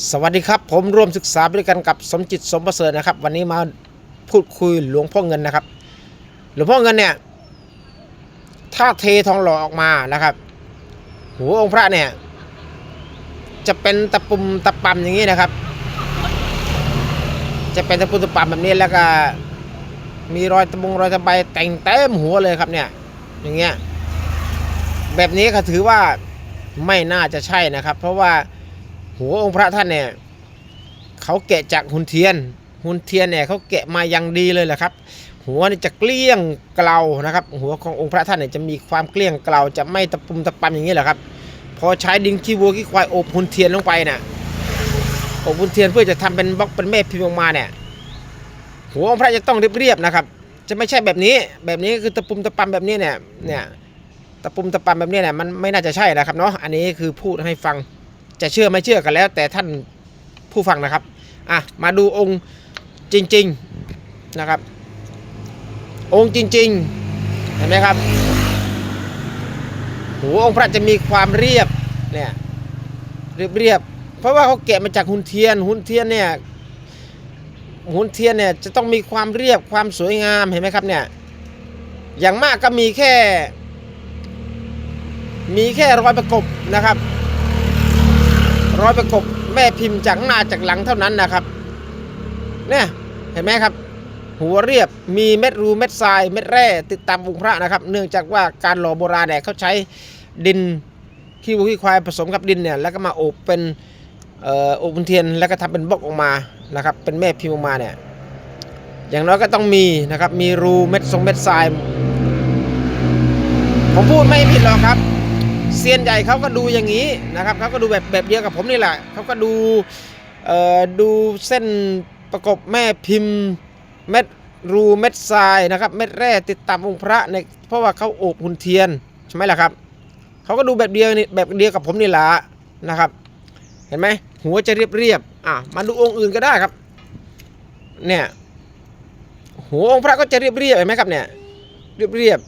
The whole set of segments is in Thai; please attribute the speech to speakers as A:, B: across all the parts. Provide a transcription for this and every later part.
A: สวัสดีครับ ผมร่วมศึกษาด้วยกันกับสมจิตสมประเสริฐนะครับ วันนี้มาพูดคุยหลวงพ่อเงินนะครับ หลวงพ่อเงินเนี่ย ถ้าเททองหล่อออกมานะครับ หัวองค์พระเนี่ย จะเป็นตะปุ่มตะปำอย่างนี้นะครับ จะเป็นตะปุ่มตะปำแบบนี้แล้วก็ มีรอยตะบงรอยตะไบแต่งเต็มหัวเลยครับเนี่ย อย่างเงี้ยแบบนี้ก็ถือว่าไม่น่าจะใช่นะครับ เพราะว่า องค์พระท่านเนี่ยเขาแกะจากหุ่นเทียน หุ่นเทียนเนี่ยเขาแกะมาอย่างดีเลยแหละครับ หัวนี่จะเกลี้ยงเกลานะครับ หัวขององค์พระท่านเนี่ยจะมีความเกลี้ยงเกลาจะไม่ตะปุ่มตะปำอย่างนี้แหละครับ พอใช้ดินขี้วัวขี้ควายอบหุ่นเทียนลงไปเนี่ยอบหุ่นเทียนเพื่อจะทำเป็นบล็อกเป็นแม่พิมพ์ออกมาเนี่ย หัวองค์พระจะต้องเรียบๆนะครับ จะไม่ใช่แบบนี้ แบบนี้คือตะปุ่มตะปำแบบนี้เนี่ย เนี่ยตะปุ่มตะปำแบบนี้เนี่ยมันไม่น่าจะใช่นะครับเนาะ อันนี้คือพูดให้ฟัง จะเชื่อไม่เชื่อกันแล้ว แต่ท่านผู้ฟังนะครับอะมาดูองค์จริง ๆนะครับ องค์จริง ๆ เห็นไหมครับหัวองค์พระจะมีความเรียบเนี่ยเรียบเรียบเพราะว่าเขาแกะมาจากหุ่นเทียน หุ่นเทียนเนี่ยหุ่นเทียนเนี่ยจะต้องมีความเรียบความสวยงามเห็นไหมครับเนี่ยอย่างมากก็มีแค่ มีแค่รอยประกบนะครับ ร้อยประกบแม่พิมพ์จากหน้าจากหลังเท่านั้นนะครับเนี่ยเห็นไหมครับ หัวเรียบมีเม็ดรูเม็ดทรายเม็ดแร่ติดตามองค์พระนะครับ เนื่องจากว่าการหล่อโบราณเนี่ยเขาใช้ดินขี้วัวขี้ควายผสมกับดินเนี่ยแล้วก็มาอบเป็นอ่ออบบนเทียนแล้วก็ทำเป็นบล็อกออกมานะครับ เป็นแม่พิมพ์ออกมาเนี่ยอย่างน้อยก็ต้องมีนะครับ มีรูเม็ดทรงเม็ดทรายผมพูดไม่ผิดหรอกครับ เซียนใหญ่เขาก็ดูอย่างนี้นะครับเขาก็ดูแบบแบบเดียวกับผมนี่แหละเขาก็ดูเอ่อดูเส้นประกบแม่พิมพ์เม็ดรูเม็ดทรายนะครับเม็ดแร่ติดตามองค์พระในเพราะว่าเขาโอบหุ่นเทียนใช่ไหมล่ะครับเขาก็ดูแบบเดียวนี่แบบเดียวกับผมนี่แหละนะครับ เห็นไหมหัวจะเรียบเรียบอะมาดูองค์อื่นก็ได้ครับเนี่ยหัวองค์พระก็จะเรียบเรียบเห็นไหมครับเนี่ยเรียบเรียบ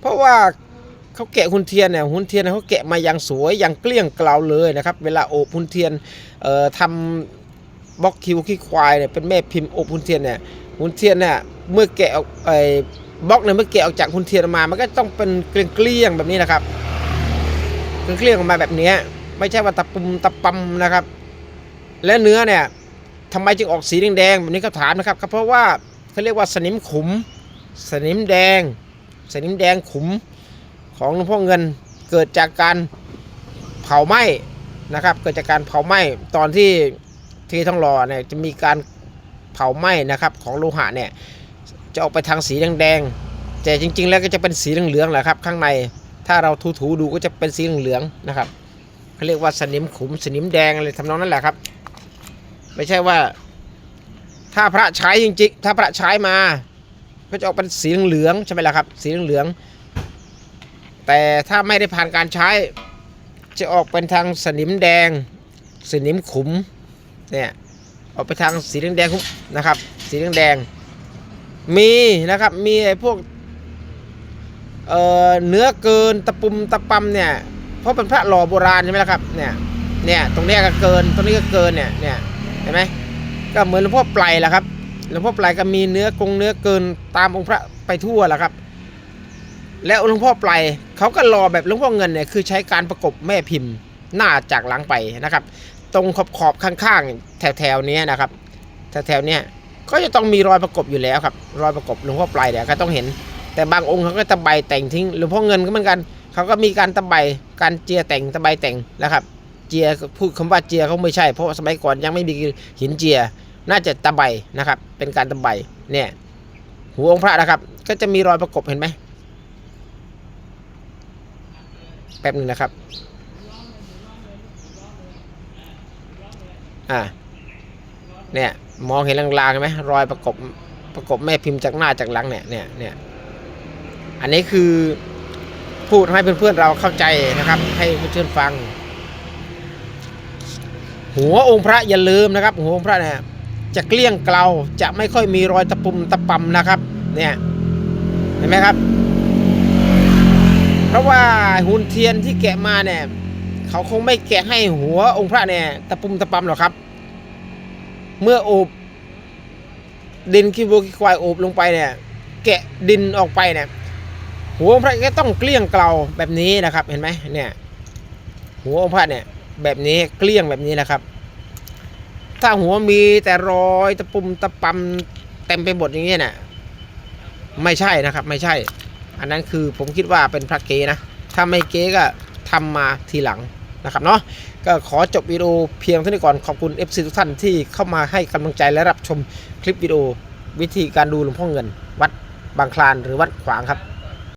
A: เพราะว่า เขาแกะหุ่นเทียนเนี่ยหุ่นเทียนเขาแกะมาอย่างสวยอย่างเกลี้ยงเกลาเลยนะครับเวลาโอบหุ่นเทียนเอ่อทำบล็อกคิวขี้ควายเนี่ยเป็นแม่พิมพ์โอบหุ่นเทียนเนี่ยหุ่นเทียนเนี่ยเมื่อแกะออกไอ้บล็อกเนี่ยเมื่อแกะออกจากหุ่นเทียนมา มันก็ต้องเป็นเกลี้ยงเกลี้ยงๆแบบนี้นะครับเกลี้ยงเกลี้ยงออกมาแบบนี้ไม่ใช่ว่าตะปุ่มตะปำนะครับ และเนื้อเนี่ยทำไมจึงออกสีแดงๆแบบนี้เขาถามนะครับก็เพราะว่าเขาเรียกว่าสนิมขุม สนิมแดง สนิมแดงขุม ของหลวงพ่อเงินเกิดจากการเผาไหม้นะครับ เกิดจากการเผาไหม้ตอนที่ที่ทองหล่อเนี่ยจะมีการเผาไหม้นะครับของโลหะเนี่ยจะออกไปทางสีแดงๆแต่จริง ๆ แล้วก็จะเป็นสีเหลืองๆแหละครับ ข้างในถ้าเราถูๆดูก็จะเป็นสีเหลืองๆนะครับเขาเรียกว่าสนิมขุมสนิมแดงอะไรทำนองนั้นแหละครับ ไม่ใช่ว่า ถ้าพระใช้จริงๆ ถ้าพระใช้มาก็จะออกเป็นสีเหลืองใช่ไหมล่ะครับ สีเหลืองๆ แต่ถ้าไม่ได้ผ่านการใช้ จะออกเป็นทางสนิมแดง สนิมขุมเนี่ยออกไปทางสีแดงๆนะครับ สีแดงๆมีนะครับมีไอ้พวกเอ่อเนื้อเกินตะปุ่มตะปำเนี่ยเพราะเป็นพระหล่อโบราณใช่ไหมล่ะครับเนี่ยเนี่ยตรงนี้ก็เกินตรงนี้ก็เกินเนี่ยเนี่ยเห็นไหมก็เหมือนหลวงพ่อไพลล่ะครับหลวงพ่อไพลก็มีเนื้อกงเนื้อเกินตามองค์พระไปทั่วแหละครับ แล้วหลวงพ่อปลายเขาก็รอแบบหลวงพ่อเงินเนี่ยคือใช้การประกบแม่พิมพ์หน้าจากหลังไปนะครับ ตรงขอบขอบข้างๆ แถวแถวๆนี้นะครับ แถวแถวๆนี้ก็จะต้องมีรอยประกบอยู่แล้วครับ รอยประกบหลวงพ่อปลายเนี่ยก็ต้องเห็น แต่บางองค์เขาก็ตะไบแต่งทิ้งหลวงพ่อเงินก็เหมือนกันเขาก็มีการตะไบการเจียแต่งตะไบแต่งนะครับ เจียพูดคำว่าเจียเขาไม่ใช่ เพราะสมัยก่อนยังไม่มีหินเจีย น่าจะตะไบนะครับ เป็นการตะไบเนี่ยหัวองค์พระนะครับ ก็จะมีรอยประกบเห็นไหม แป๊บหนึงนะครับ อ่า เนี่ย มองเห็นลางๆไหมรอยประกบประกบแม่พิมพ์จากหน้าจากหลังเนี่ยเนี่ยเนี่ยอันนี้คือพูดให้เพื่อนๆเราเข้าใจนะครับ ให้เพื่อนๆฟัง หัวองค์พระอย่าลืมนะครับ หัวองค์พระเนี่ยจะเกลี้ยงเกลาจะไม่ค่อยมีรอยตะปุ่มตะปำนะครับ เนี่ยเห็นไหมครับ ราะว่าหุ่นเทียนที่แกะมาเนี่ย เขาคงไม่แกะให้หัวองค์พระเนี่ยตะปุ่มตะปำหรอกครับ เมื่อโอบดินขี้วัวขี้ควายโอบลงไปเนี่ย แกะดินออกไปเนี่ย หัวองค์พระก็ต้องเกลี้ยงเกลาแบบนี้นะครับ เห็นไหมเนี่ย หัวองค์พระเนี่ย แบบนี้เกลี้ยงแบบนี้นะครับ ถ้าหัวมีแต่รอยตะปุ่มตะปำเต็มไปหมดอย่างเงี้ยเนี่ยไม่ใช่นะครับ ไม่ใช่ อันนั้นคือผมคิดว่าเป็นพระเกนะถ้าไม่เก๋ก็ทำมาทีหลังนะครับเนาะก็ขอจบวิดีโอเพียงเท่านี้ก่อนขอบคุณ FC ทุกท่านที่เข้ามาให้กำลังใจและรับชมคลิปวิดีโอ วิธีการดูหลวงพ่อเงิน วัดบางคลานหรือวัดขวางครับ